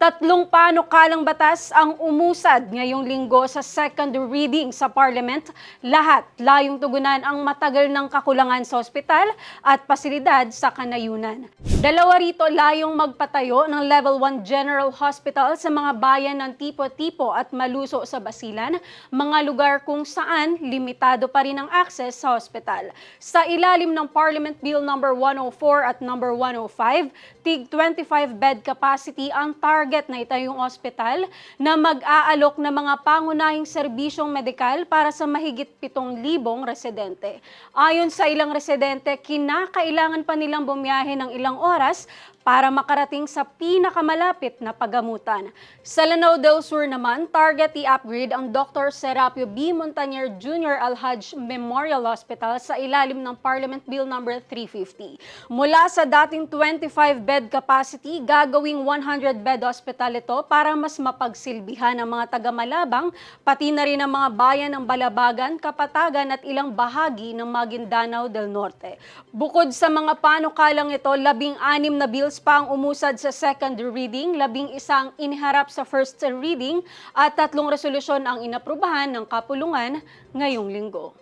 Tatlong panukalang batas ang umusad ngayong linggo sa second reading sa Parliament. Lahat layong tugunan ang matagal ng kakulangan sa ospital at pasilidad sa kanayunan. Dalawa rito layong magpatayo ng Level 1 General Hospital sa mga bayan ng Tipo-Tipo at Maluso sa Basilan, mga lugar kung saan limitado pa rin ang access sa ospital. Sa ilalim ng Parliament Bill number 104 at number 105, tig 25 bed capacity ang target na itayong ospital na mag-aalok ng mga pangunahing serbisyong medikal para sa mahigit 7,000 residente. Ayon sa ilang residente, kinakailangan pa nilang bumiyahe ng ilang oras para makarating sa pinakamalapit na pagamutan. Sa Lanao del Sur naman, target i-upgrade ang Dr. Serapio B. Montañer Jr. Alhaj Memorial Hospital sa ilalim ng Parliament Bill number 350. Mula sa dating 25-bed capacity, gagawing 100-bed hospital ito para mas mapagsilbihan ang mga taga-Malabang, pati na rin ang mga bayan ng Balabagan, Kapatagan at ilang bahagi ng Maguindanao del Norte. Bukod sa mga panukalang ito, labing-anim na bills pa ang umusad sa second reading, labing isang iniharap sa first reading at tatlong resolusyon ang inaprubahan ng kapulungan ngayong linggo.